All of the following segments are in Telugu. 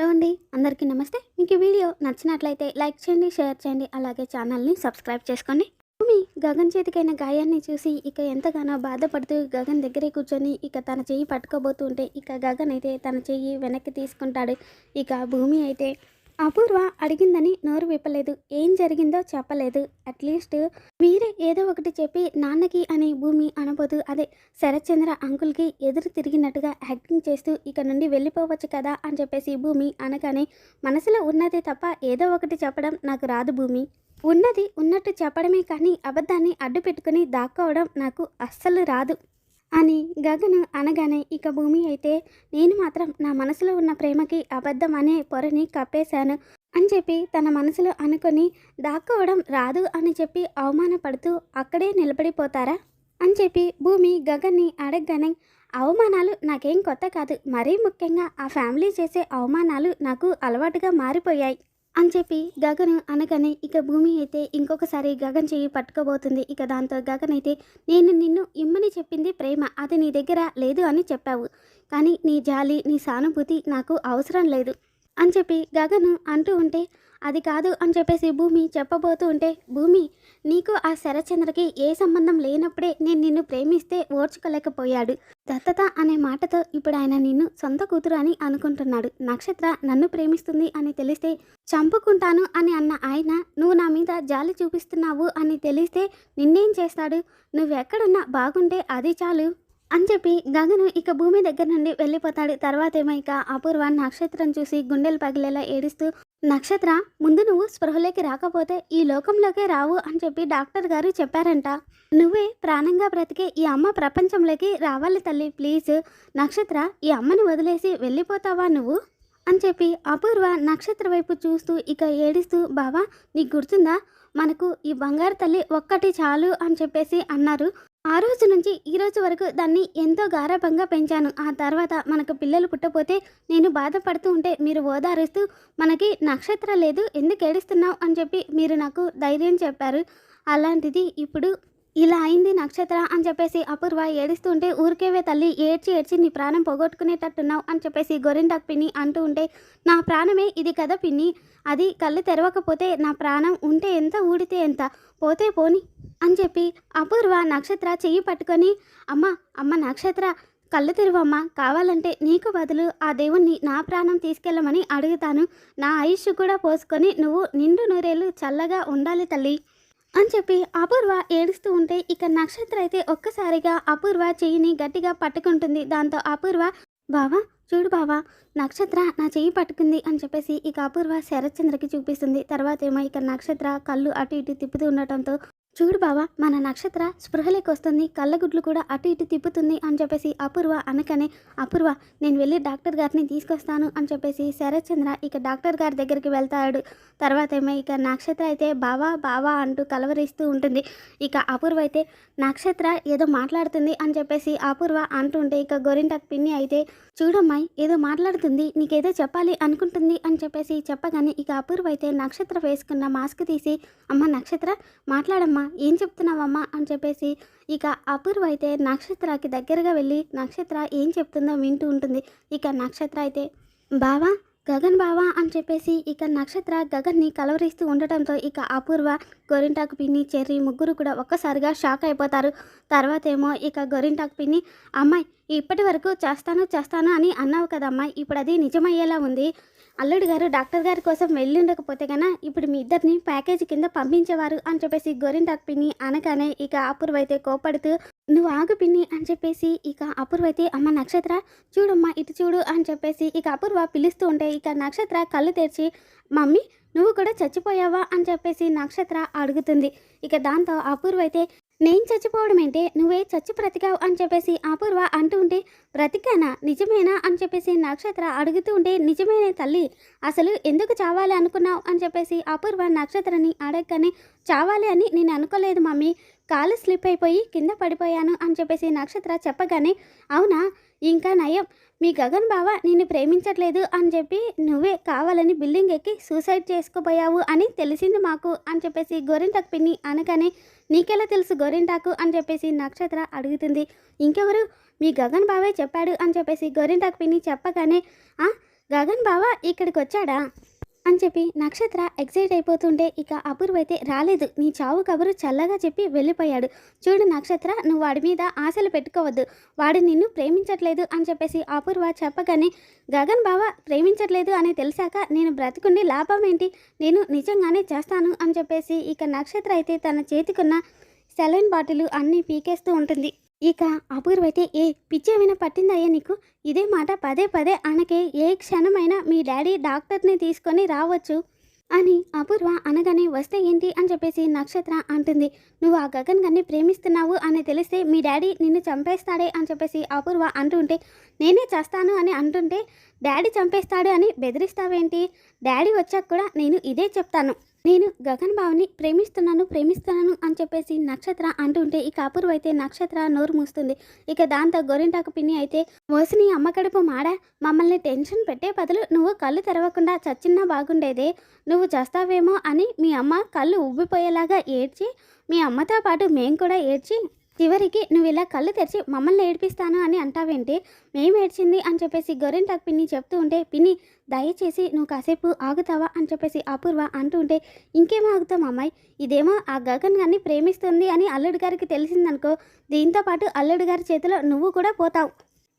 హలో అండి అందరికీ నమస్తే. మీకు వీడియో నచ్చినట్లయితే లైక్ చేయండి షేర్ చేయండి అలాగే ఛానల్ని సబ్స్క్రైబ్ చేసుకోండి. భూమి గగన్ చేతికైన గాయాన్ని చూసి ఇక ఎంతగానో బాధపడుతూ గగన్ దగ్గరే కూర్చొని ఇక తన చెయ్యి పట్టుకోబోతుంటే ఇక గగన్ అయితే తన చెయ్యి వెనక్కి తీసుకుంటాడు. ఇక భూమి అయితే అపూర్వ అడిగిందని నోరు విప్పలేదు. ఏం జరిగిందో చెప్పలేదు. అట్లీస్ట్ మీరే ఏదో ఒకటి చెప్పి నాన్నకి అని భూమి అనబోదు అదే శరత్చంద్ర అంకుల్కి ఎదురు తిరిగినట్టుగా యాక్టింగ్ చేస్తూ ఇక నుండి వెళ్ళిపోవచ్చు కదా అని చెప్పేసి భూమి అనగానే మనసులో ఉన్నదే తప్ప ఏదో ఒకటి చెప్పడం నాకు రాదు భూమి. ఉన్నది ఉన్నట్టు చెప్పడమే కానీ అబద్ధాన్ని అడ్డు పెట్టుకుని దాక్కోవడం నాకు అస్సలు రాదు. అని గగను అనగానే ఇక భూమి అయితే నేను మాత్రం నా మనసులో ఉన్న ప్రేమకి అబద్ధం అనే పొరని కప్పేశాను అని చెప్పి తన మనసులో అనుకొని దాక్కోవడం రాదు అని చెప్పి అవమానపడుతూ అక్కడే నిలబడిపోతారా? అని చెప్పి భూమి గగన్ని అడగగానే అవమానాలు నాకేం కొత్త కాదు. మరీ ముఖ్యంగా ఆ ఫ్యామిలీ చేసే అవమానాలు నాకు అలవాటుగా మారిపోయాయి. అని చెప్పి గగన్ అనగానే ఇక భూమి అయితే ఇంకొకసారి గగన్ చెయ్యి పట్టుకోబోతుంది. ఇక దాంతో గగన్ అయితే నేను నిన్ను ఇమ్మని చెప్పింది ప్రేమ. అది నీ దగ్గర లేదు అని చెప్పావు. కానీ నీ జాలి నీ సానుభూతి నాకు అవసరం లేదు అని చెప్పి గగన్ అంటూ ఉంటే అది కాదు అని చెప్పేసి భూమి చెప్పబోతూ ఉంటే భూమి నీకు ఆ శరచంద్రకి ఏ సంబంధం లేనప్పుడే నేను నిన్ను ప్రేమిస్తే ఓర్చుకోలేకపోయాడు. దత్తత అనే మాటతో ఇప్పుడు ఆయన నిన్ను సొంత కూతురు అని అనుకుంటున్నాడు. నక్షత్ర నన్ను ప్రేమిస్తుంది అని తెలిస్తే చంపుకుంటాను అని అన్న ఆయన నువ్వు నా మీద జాలి చూపిస్తున్నావు అని తెలిస్తే నిన్నేం చేస్తాడు? నువ్వెక్కడున్నా బాగుంటే అది చాలు. అని చెప్పి గగను ఇక భూమి దగ్గర నుండి వెళ్ళిపోతాడు. తర్వాత ఏమో ఇక అపూర్వ నక్షత్రం చూసి గుండెలు పగిలేలా ఏడుస్తూ నక్షత్ర ముందు నువ్వు స్పృహలోకి రాకపోతే ఈ లోకంలోకే రావు అని చెప్పి డాక్టర్ గారు చెప్పారంట. నువ్వే ప్రాణంగా బ్రతికే ఈ అమ్మ ప్రపంచంలోకి రావాలి తల్లి ప్లీజ్. నక్షత్ర ఈ అమ్మని వదిలేసి వెళ్ళిపోతావా నువ్వు? అని చెప్పి అపూర్వ నక్షత్ర వైపు చూస్తూ ఇక ఏడుస్తూ బావా నీకు గుర్తుందా? మనకు ఈ బంగారు తల్లి ఒక్కటి చాలు అని చెప్పేసి అన్నారు. ఆ రోజు నుంచి ఈ రోజు వరకు దాన్ని ఎంతో గారాభంగా పెంచాను. ఆ తర్వాత మనకు పిల్లలు పుట్టపోతే నేను బాధపడుతూ ఉంటే మీరు ఓదారుస్తూ మనకి నక్షత్రం లేదు ఎందుకు ఏడుస్తున్నావు? అని చెప్పి మీరు నాకు ధైర్యం చెప్పారు. అలాంటిది ఇప్పుడు ఇలా అయింది నక్షత్ర అని చెప్పేసి అపూర్వ ఏడుస్తుంటే ఊరికేవే తల్లి ఏడ్చి ఏడ్చి నీ ప్రాణం పోగొట్టుకునేటట్టున్నావు అని చెప్పేసి గొరింటాకు పిన్ని అంటూ ఉంటే నా ప్రాణమే ఇది కదా పిన్ని అది కళ్ళు తెరవకపోతే నా ప్రాణం ఉంటే ఎంత ఊడితే ఎంత పోతే పోని అని చెప్పి అపూర్వ నక్షత్ర చెయ్యి పట్టుకొని అమ్మ అమ్మ నక్షత్ర కళ్ళు తెరువమ్మ కావాలంటే నీకు బదులు ఆ దేవుణ్ణి నా ప్రాణం తీసుకెళ్ళమని అడుగుతాను. నా ఆయుష్ కూడా పోసుకొని నువ్వు నిండు నూరేళ్ళు చల్లగా ఉండాలి తల్లి. అని చెప్పి అపూర్వ ఏడుస్తూ ఉంటే ఇక నక్షత్ర అయితే ఒక్కసారిగా అపూర్వ చెయ్యిని గట్టిగా పట్టుకుంటుంది. దాంతో అపూర్వ బావా చూడు బావా నక్షత్ర నా చెయ్యి పట్టుకుంది అని చెప్పేసి ఇక అపూర్వ శరత్చంద్రకి చూపిస్తుంది. తర్వాత ఏమో ఇక నక్షత్ర కళ్ళు అటు ఇటు తిప్పుతూ ఉండటంతో చూడు బావా మన నక్షత్ర స్పృహలోకి వస్తుంది కళ్ళగుడ్లు కూడా అటు ఇటు తిప్పుతుంది అని చెప్పేసి అపూర్వ అనకనే అపూర్వ నేను వెళ్ళి డాక్టర్ గారిని తీసుకొస్తాను అని చెప్పేసి శరత్చంద్ర ఇక డాక్టర్ గారి దగ్గరికి వెళ్తాడు. తర్వాత ఏమో ఇక నక్షత్ర అయితే బావా బావా అంటూ కలవరిస్తూ ఉంటుంది. ఇక అపూర్వ అయితే నక్షత్ర ఏదో మాట్లాడుతుంది అని చెప్పేసి అపూర్వ అంటుంటే ఇక గోరింటాక్ పిన్ని అయితే చూడమ్మాయి ఏదో మాట్లాడుతుంది నీకేదో చెప్పాలి అనుకుంటుంది అని చెప్పేసి చెప్పగానే ఇక అపూర్వ అయితే నక్షత్ర వేసుకున్న మాస్క్ తీసి అమ్మ నక్షత్ర మాట్లాడమ్మా ఏం చెప్తున్నావమ్మా? అని చెప్పేసి ఇక అపూర్వ అయితే నక్షత్రకి దగ్గరగా వెళ్ళి నక్షత్ర ఏం చెప్తుందో వింటూ ఉంటుంది. ఇక నక్షత్ర అయితే బావా గగన్ బావా? అని చెప్పేసి ఇక నక్షత్ర గగన్ని కలవరిస్తూ ఉండటంతో ఇక అపూర్వ గోరింటాకు పిన్ని చెర్రి ముగ్గురు కూడా ఒక్కసారిగా షాక్ అయిపోతారు. తర్వాత ఏమో ఇక గోరింటాకు పిన్ని అమ్మాయి ఇప్పటి వరకు చేస్తాను చేస్తాను అని అన్నావు కదమ్మా. ఇప్పుడు అది నిజమయ్యేలా ఉంది. అల్లుడు గారు డాక్టర్ గారి కోసం వెళ్ళిండకపోతే కన్నా ఇప్పుడు మీ ఇద్దరిని ప్యాకేజీ కింద పంపించేవారు అని చెప్పేసి గోరింటాకు పిన్ని అనగానే ఇక అపూర్వైతే కోపడుతూ నువ్వు ఆగు పిన్ని అని చెప్పేసి ఇక అపూర్వైతే అమ్మ నక్షత్ర చూడమ్మా ఇటు చూడు అని చెప్పేసి ఇక అపూర్వ పిలుస్తూ ఉంటే ఇక నక్షత్ర కళ్ళు తెరిచి మమ్మీ నువ్వు కూడా చచ్చిపోయావా అని చెప్పేసి నక్షత్ర అడుగుతుంది. ఇక దాంతో అపూర్వ అయితే నేను చచ్చిపోవడం ఏంటి? నువ్వే చచ్చి బ్రతికావు అని చెప్పేసి అపూర్వ అంటూ ఉంటే బ్రతికానా? నిజమేనా? అని చెప్పేసి నక్షత్ర అడుగుతూ ఉంటే నిజమేనే తల్లి. అసలు ఎందుకు చావాలి అనుకున్నావు? అని చెప్పేసి అపూర్వ నక్షత్రని అడగగానే చావాలి అని నేను అనుకోలేదు మమ్మీ. కాలు స్లిప్ అయిపోయి కింద పడిపోయాను అని చెప్పేసి నక్షత్ర చెప్పగానే అవునా? ఇంకా నయం. మీ గగన్ బావ నిన్ను ప్రేమించట్లేదు అని చెప్పి నువ్వే కావాలని బిల్డింగ్ ఎక్కి సూసైడ్ చేసుకోపోయావు అని తెలిసింది మాకు అని చెప్పేసి గోరింటాకు పిన్ని అనగానే నీకెలా తెలుసు గోరింటాకు? అని చెప్పేసి నక్షత్ర అడుగుతుంది. ఇంకెవరు? మీ గగన్ బావే చెప్పాడు అని చెప్పేసి గోరింటాకు పిన్ని చెప్పగానే "ఆ, గగన్ బావ ఇక్కడికి వచ్చాడా? అని చెప్పి నక్షత్ర ఎగ్జైట్ అయిపోతుంటే ఇక అపూర్వ అయితే రాలేదు. నీ చావు కబురు చల్లగా చెప్పి వెళ్ళిపోయాడు. చూడు నక్షత్ర నువ్వు వాడి మీద ఆశలు పెట్టుకోవద్దు. వాడు నిన్ను ప్రేమించట్లేదు అని చెప్పేసి అపూర్వ చెప్పగానే గగన్ బావ ప్రేమించట్లేదు అని తెలిసాక నేను బ్రతుకుండి లాభం ఏంటి? నేను నిజంగానే చేస్తాను అని చెప్పేసి ఇక నక్షత్ర అయితే తన చేతికున్న సెలైన్ బాటిల్ అన్నీ పీకేస్తూ ఉంటుంది. ఇక అపూర్వ అయితే ఏ పిచ్చేమైనా పట్టిందయ్యా నీకు? ఇదే మాట పదే పదే అనకే ఏ క్షణమైనా మీ డాడీ డాక్టర్ని తీసుకొని రావచ్చు అని అపూర్వ అనగానే వస్తే ఏంటి అని చెప్పేసి నక్షత్ర అంటుంది. నువ్వు ఆ గగన్ గారిని ప్రేమిస్తున్నావు అని తెలిస్తే మీ డాడీ నిన్ను చంపేస్తాడే అని చెప్పేసి అపూర్వ అంటుంటే నేనే చేస్తాను అని అంటుంటే డాడీ చంపేస్తాడు అని బెదిరిస్తావేంటి? డాడీ వచ్చాక కూడా నేను ఇదే చెప్తాను. నేను గగన్ బావని ప్రేమిస్తున్నాను ప్రేమిస్తున్నాను అని చెప్పేసి నక్షత్ర అంటుంటే ఇక అపూర్వ అయితే నక్షత్ర నోరు మూస్తుంది. ఇక దాంతో గోరింటాకు పిన్ని అయితే మోసిని అమ్మకడుపు మాడా మమ్మల్ని టెన్షన్ పెట్టే బదులు నువ్వు కళ్ళు తెరవకుండా చచ్చినా బాగుండేదే నువ్వు చేస్తావేమో అని మీ అమ్మ కళ్ళు ఉబ్బిపోయేలాగా ఏడ్చి మీ అమ్మతో పాటు మేము కూడా ఏడ్చి చివరికి నువ్వు ఇలా కళ్ళు తెరిచి మమ్మల్ని ఏడిపిస్తాను అని అంటావేంటి? మేము ఏడ్చింది అని చెప్పేసి గొరింటాకు పిన్ని చెప్తూ ఉంటే పిన్ని దయచేసి నువ్వు కాసేపు ఆగుతావా అని చెప్పేసి అపూర్వ అంటూ ఉంటే ఇంకేం ఆగుతాం అమ్మాయి? ఇదేమో ఆ గగన్ గారిని ప్రేమిస్తుంది అని అల్లుడు గారికి తెలిసిందనుకో దీంతో పాటు అల్లుడు గారి చేతిలో నువ్వు కూడా పోతావు.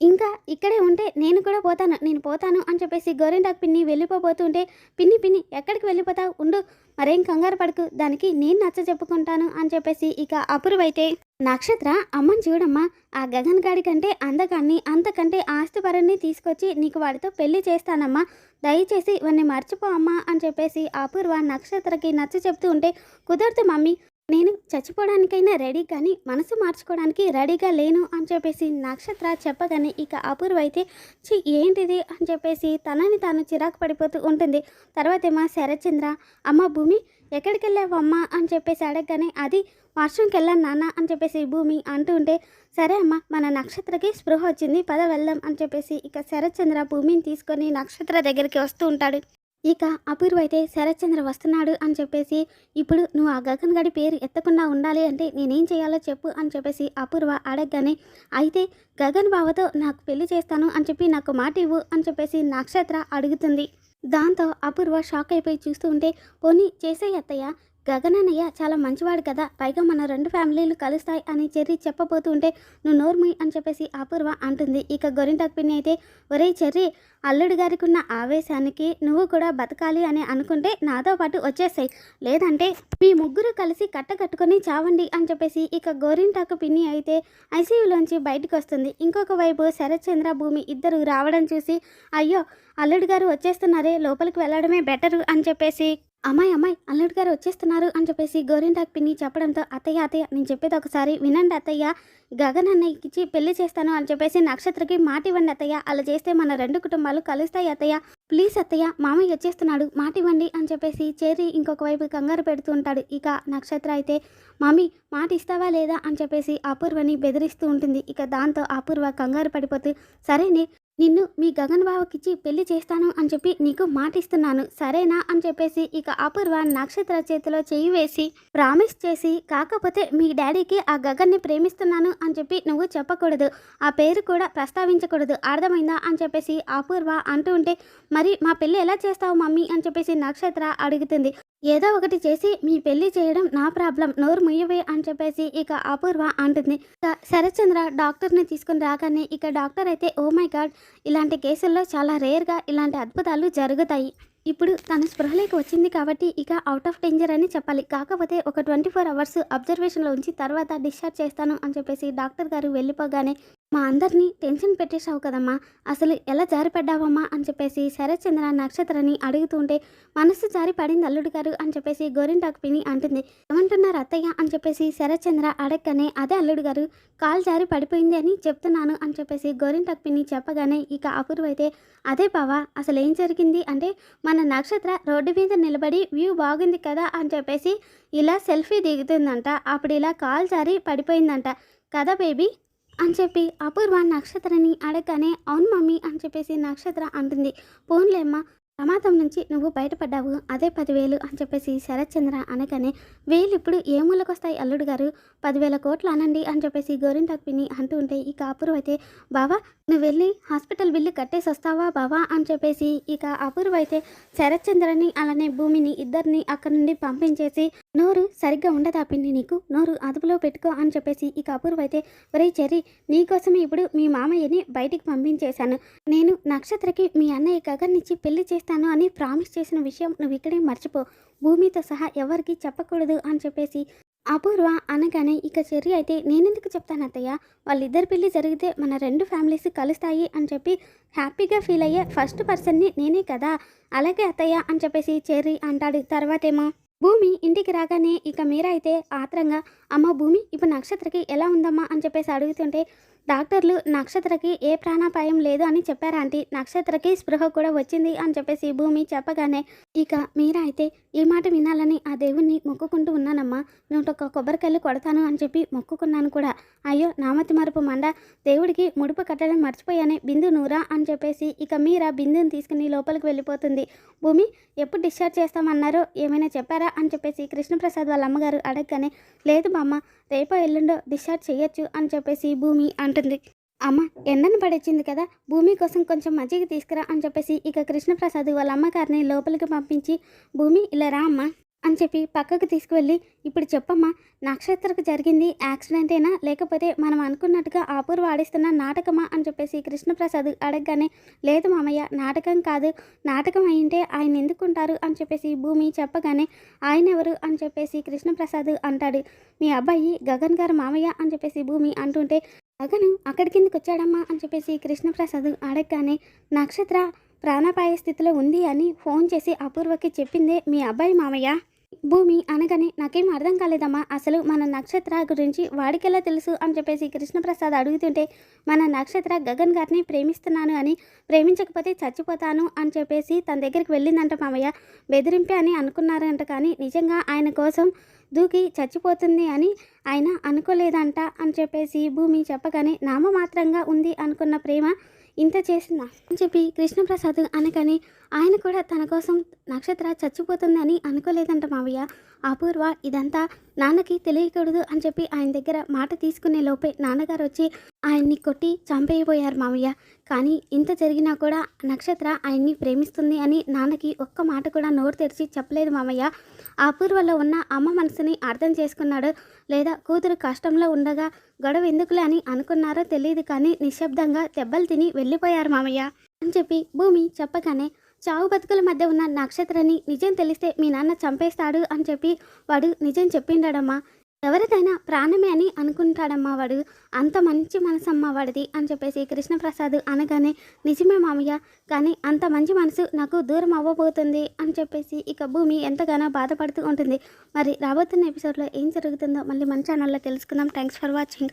ఇంకా ఇక్కడే ఉంటే నేను కూడా పోతాను నేను పోతాను అని చెప్పేసి గోరింటాకు పిన్ని వెళ్ళిపోబోతుంటే పిన్ని పిన్ని ఎక్కడికి వెళ్ళిపోతావు? ఉండు మరేం కంగారు పడకు దానికి నేను నచ్చ చెప్పుకుంటాను అని చెప్పేసి ఇక అపురువైతే నక్షత్ర అమ్మని చూడమ్మా ఆ గగన్ గాడి కంటే అందగాన్ని అంతకంటే ఆస్తిపరుణ్ణి తీసుకొచ్చి నీకు వాడితో పెళ్ళి చేస్తానమ్మా. దయచేసి ఇవన్నీ మర్చిపో అమ్మా అని చెప్పేసి అపూర్వ నక్షత్రకి నచ్చ చెప్తూ ఉంటే కుదరదు మమ్మీ నేను చచ్చిపోవడానికైనా రెడీ కానీ మనసు మార్చుకోవడానికి రెడీగా లేను అని చెప్పేసి నక్షత్ర చెప్పగానే ఇక అపూర్వ అయితే చి ఏంటిది? అని చెప్పేసి తనని తాను చిరాకు పడిపోతూ ఉంటుంది. తర్వాత ఏమో శరచంద్ర అమ్మ భూమి ఎక్కడికి వెళ్ళావమ్మా అని చెప్పేసి అడగగానే అది వర్షంకి వెళ్ళాను నాన్న అని చెప్పేసి భూమి అంటూ ఉంటే సరే అమ్మ మన నక్షత్రకి స్పృహ వచ్చింది పద వెళ్దాం అని చెప్పేసి ఇక శరత్చంద్ర భూమిని తీసుకొని నక్షత్ర దగ్గరికి వస్తూ ఉంటాడు. ఇక అపూర్వ అయితే శరత్చంద్ర వస్తున్నాడు అని చెప్పేసి ఇప్పుడు నువ్వు ఆ గగన్ గడి పేరు ఎత్తకుండా ఉండాలి అంటే నేనేం చేయాలో చెప్పు అని చెప్పేసి అపూర్వ అడగగానే అయితే గగన్ బావతో నాకు పెళ్ళి చేస్తాను అని చెప్పి నాకు మాట ఇవ్వు అని చెప్పేసి నక్షత్ర అడుగుతుంది. దాంతో అపూర్వ షాక్ అయిపోయి చూస్తూ ఉంటే పోనీ చేసే అత్తయ్య గగనన్నయ్య చాలా మంచివాడు కదా పైగా మన రెండు ఫ్యామిలీలు కలుస్తాయి అని చెర్రీ చెప్పబోతుంటే నువ్వు నోర్మి అని చెప్పేసి అపూర్వ అంటుంది. ఇక గొరింటాకు పిన్ని అయితే ఒరే చెర్రీ అల్లుడు గారికి ఉన్న ఆవేశానికి నువ్వు కూడా బతకాలి అని అనుకుంటే నాతో పాటు వచ్చేసాయి. లేదంటే మీ ముగ్గురు కలిసి కట్టకట్టుకొని చావండి అని చెప్పేసి ఇక గోరింటాకు పిన్ని అయితే ఐసీయూలోంచి బయటకు వస్తుంది ఇంకొక వైపు శరత్చంద్ర భూమి ఇద్దరు రావడం చూసి అయ్యో అల్లుడు గారు వచ్చేస్తున్నారే లోపలికి వెళ్ళడమే బెటరు అని చెప్పేసి అమ్మాయి అమ్మాయి అల్లుడు గారు వచ్చేస్తున్నారు అని చెప్పేసి గోరింటాకు పిన్ని చెప్పడంతో అత్తయ్య అత్తయ్య నేను చెప్పేది ఒకసారి వినండి అత్తయ్య. గగన్ అన్నయ్యకిచ్చి పెళ్ళి చేస్తాను అని చెప్పేసి నక్షత్రకి మాట ఇవ్వండి అత్తయ్య. అలా చేస్తే మన రెండు కుటుంబాలు కలుస్తాయి అత్తయ్య. ప్లీజ్ అత్తయ్య మామయ్య వచ్చేస్తున్నాడు. మాట ఇవ్వండి అని చెప్పేసి చేరి ఇంకొక వైపు కంగారు పెడుతూ ఉంటాడు. ఇక నక్షత్ర అయితే మమ్మీ మాట ఇస్తావా లేదా? అని చెప్పేసి అపూర్వని బెదిరిస్తూ ఉంటుంది. ఇక దాంతో అపూర్వ కంగారు పడిపోతూ సరేనే నిన్ను మీ గగన్ బావకిచ్చి పెళ్ళి చేస్తాను అని చెప్పి నీకు మాట ఇస్తున్నాను సరేనా అని చెప్పేసి ఇక అపూర్వ నక్షత్ర చేతిలో చేయి వేసి ప్రామిస్ చేసి కాకపోతే మీ డాడీకి ఆ గగన్ని ప్రేమిస్తున్నాను అని చెప్పి నువ్వు చెప్పకూడదు ఆ పేరు కూడా ప్రస్తావించకూడదు అర్థమైందా అని చెప్పేసి అపూర్వ అంటూ ఉంటే మరి మా పెళ్ళి ఎలా చేస్తావు మమ్మీ అని చెప్పేసి నక్షత్ర అడుగుతుంది. ఏదో ఒకటి చేసి మీ పెళ్ళి చేయడం నా ప్రాబ్లం నోరు ముయ్యవే అని చెప్పేసి ఇక అపూర్వ అంటుంది. ఇక శరత్చంద్ర డాక్టర్ని తీసుకుని రాగానే ఇక డాక్టర్ అయితే ఓ మై గాడ్ ఇలాంటి కేసుల్లో చాలా రేర్గా ఇలాంటి అద్భుతాలు జరుగుతాయి. ఇప్పుడు తన స్పృహలోకి వచ్చింది కాబట్టి ఇక అవుట్ ఆఫ్ డేంజర్ అని చెప్పాలి. కాకపోతే ఒక ట్వంటీ ఫోర్ అవర్స్ అబ్జర్వేషన్లో ఉంచి తర్వాత డిశ్చార్జ్ చేస్తాను అని చెప్పేసి డాక్టర్ గారు వెళ్ళిపోగానే మా అందరినీ టెన్షన్ పెట్టేశావు కదమ్మా. అసలు ఎలా జారిపడ్డావమ్మా అని చెప్పేసి శరత్చంద్ర నక్షత్రని అడుగుతుంటే మనసు జారి పడింది అల్లుడు గారు అని చెప్పేసి గోరింటాకు పిని అంటుంది. ఏమంటున్నారు అత్తయ్య అని చెప్పేసి శరత్చంద్ర అడగగానే అదే అల్లుడు గారు కాలు జారి పడిపోయింది అని చెప్తున్నాను అని చెప్పేసి గోరింటాకు పిన్ని చెప్పగానే ఇక అపూర్వ అయితే అదే బావా అసలు ఏం జరిగింది? అంటే మన నక్షత్ర రోడ్డు మీద నిలబడి వ్యూ బాగుంది కదా అని చెప్పేసి ఇలా సెల్ఫీ దిగుతుందంట. అప్పుడు ఇలా కాల్ జారి పడిపోయిందంట. కదా బేబీ అని చెప్పి అపూర్వ నక్షత్రని అడగగానే అవును మమ్మీ అని చెప్పేసి నక్షత్ర అంటుంది. పోన్లేమ్మా ప్రమాదం నుంచి నువ్వు బయటపడ్డావు. అదే పదివేలు అని చెప్పేసి శరత్చంద్ర అనగానే వేలు ఇప్పుడు ఏ మూలకొస్తాయి అల్లుడు గారు? పదివేల కోట్లు అనండి అని చెప్పేసి గోరింటాకు పిన్ని అంటూ ఉంటే ఇక అపూర్వ అయితే బావా నువ్వు వెళ్ళి హాస్పిటల్ బిల్లు కట్టేసి వస్తావా బావా? అని చెప్పేసి ఇక అపూర్వ అయితే శరత్చంద్రని అలానే భూమిని ఇద్దరిని అక్కడి నుండి పంపించేసి నోరు సరిగ్గా ఉండదా పిన్ని నీకు? నోరు అదుపులో పెట్టుకో అని చెప్పేసి ఇక అపూర్వ అయితే ఒరే చెర్రీ నీకోసమే ఇప్పుడు మీ మామయ్యని బయటికి పంపించేశాను. నేను నక్షత్రకి మీ అన్నయ్య గగన్నిచ్చి పెళ్ళి చేస్తాను అని ప్రామిస్ చేసిన విషయం నువ్వు ఇక్కడే మర్చిపో. భూమితో సహా ఎవరికి చెప్పకూడదు అని చెప్పేసి అపూర్వ అనగానే ఇక చెర్రి అయితే నేనెందుకు చెప్తాను అత్తయ్య? వాళ్ళిద్దరి పెళ్ళి జరిగితే మన రెండు ఫ్యామిలీస్ కలుస్తాయి అని చెప్పి హ్యాపీగా ఫీల్ అయ్యే ఫస్ట్ పర్సన్ని నేనే కదా? అలాగే అత్తయ్య అని చెప్పేసి చెర్రి అంటాడు. తర్వాతేమో భూమి ఇంటికి రాగానే ఇక మీరైతే ఆత్రంగా అమ్మ భూమి ఇప్పుడు నక్షత్రకి ఎలా ఉందమ్మా? అని చెప్పేసి అడుగుతుంటే డాక్టర్లు నక్షత్రకి ఏ ప్రాణాపాయం లేదు అని చెప్పారు ఆంటీ? నక్షత్రకి స్పృహ కూడా వచ్చింది అని చెప్పేసి భూమి చెప్పగానే ఇక మీరైతే ఈ మాట వినాలని ఆ దేవుణ్ణి మొక్కుకుంటూ ఉన్నానమ్మా. నేను ఒక కొబ్బరికాయలు కొడతాను అని చెప్పి మొక్కుకున్నాను కూడా. అయ్యో నామతి మరుపు మండ. దేవుడికి ముడుపు కట్టడం మర్చిపోయానే బిందు నూరా అని చెప్పేసి ఇక మీరా బిందుని తీసుకుని లోపలికి వెళ్ళిపోతుంది. భూమి ఎప్పుడు డిశ్చార్జ్ చేస్తామన్నారో? ఏమైనా చెప్పారా? అని చెప్పేసి కృష్ణప్రసాద్ వాళ్ళ అమ్మగారు అడగగానే లేదు బామ్మ రేపో ఎల్లుండో డిశ్చార్జ్ చేయొచ్చు అని చెప్పేసి భూమి అంటుంది అమ్మ ఎండను పడొచ్చింది కదా భూమి కోసం కొంచెం మజ్జిగ తీసుకురా అని చెప్పేసి ఇక కృష్ణప్రసాద్ వాళ్ళ అమ్మగారిని లోపలికి పంపించి భూమి ఇలా రా అమ్మ అని చెప్పి పక్కకు తీసుకువెళ్ళి ఇప్పుడు చెప్పమ్మా నక్షత్రకు జరిగింది యాక్సిడెంటేనా లేకపోతే మనం అనుకున్నట్టుగా అపూర్వ ఆడిస్తున్న నాటకమా? అని చెప్పేసి కృష్ణప్రసాద్ అడగగానే లేదు మామయ్య నాటకం కాదు నాటకం అయింటే ఆయన ఎందుకుంటారు? అని చెప్పేసి భూమి చెప్పగానే ఆయన ఎవరు? అని చెప్పేసి కృష్ణప్రసాద్ అంటాడు. మీ అబ్బాయి గగన్ గారు మామయ్య? అని చెప్పేసి భూమి అంటుంటే గగన్ అక్కడికిందికి వచ్చాడమ్మా అని చెప్పేసి కృష్ణప్రసాద్ అడగగానే నక్షత్ర ప్రాణాపాయ స్థితిలో ఉంది అని ఫోన్ చేసి అపూర్వకి చెప్పిందే మీ అబ్బాయి మామయ్య? భూమి అనగానే నాకేం అర్థం కాలేదమ్మా. అసలు మన నక్షత్ర గురించి వాడికెలా తెలుసు అని చెప్పేసి కృష్ణప్రసాద్ అడుగుతుంటే మన నక్షత్ర గగన్ గారిని ప్రేమిస్తున్నాను అని ప్రేమించకపోతే చచ్చిపోతాను అని చెప్పేసి తన దగ్గరికి వెళ్ళిందంట మామయ్య. బెదిరింపే అని అనుకున్నారంట కానీ నిజంగా ఆయన కోసం దూకి చచ్చిపోతుంది అని ఆయన అనుకోలేదంట అని చెప్పేసి భూమి చెప్పగానే నామమాత్రంగా ఉంది అనుకున్న ప్రేమ ఇంత చేసిందా? అని చెప్పి కృష్ణప్రసాద్ అనగానే ఆయన కూడా తన కోసం నక్షత్ర చచ్చిపోతుందని అనుకోలేదంట మావయ్య. అపూర్వ ఇదంతా నాన్నకి తెలియకూడదు అని చెప్పి ఆయన దగ్గర మాట తీసుకునే లోపే నాన్నగారు వచ్చి ఆయన్ని కొట్టి చంపేయబోయారు మావయ్య. కానీ ఇంత జరిగినా కూడా నక్షత్ర ఆయన్ని ప్రేమిస్తుంది అని నాన్నకి ఒక్క మాట కూడా నోరు తెరిచి చెప్పలేదు మామయ్య అపూర్వలో ఉన్న అమ్మ మనసుని అర్థం చేసుకున్నాడు. లేదా కూతురు కష్టంలో ఉండగా గొడవ ఎందుకులే అని అనుకున్నారో తెలియదు కానీ నిశ్శబ్దంగా దెబ్బలు తిని వెళ్ళిపోయారు మామయ్య. అని చెప్పి భూమి చెప్పగానే చావు బతుకుల మధ్య ఉన్న నక్షత్రాన్ని నిజం తెలిస్తే మీ నాన్న చంపేస్తాడు అని చెప్పి వాడు నిజం చెప్పిండడమ్మా. ఎవరిదైనా ప్రాణమే అని అనుకుంటాడమ్మా వాడు. అంత మంచి మనసమ్మ వాడిది అని చెప్పేసి కృష్ణప్రసాద్ అనగానే నిజమే మామయ్య కానీ అంత మంచి మనసు నాకు దూరం అవ్వబోతుంది అని చెప్పేసి ఇక భూమి ఎంతగానో బాధపడుతూ ఉంటుంది. మరి రాబోతున్న ఎపిసోడ్లో ఏం జరుగుతుందో మళ్ళీ మన ఛానల్లో తెలుసుకుందాం. Thanks for watching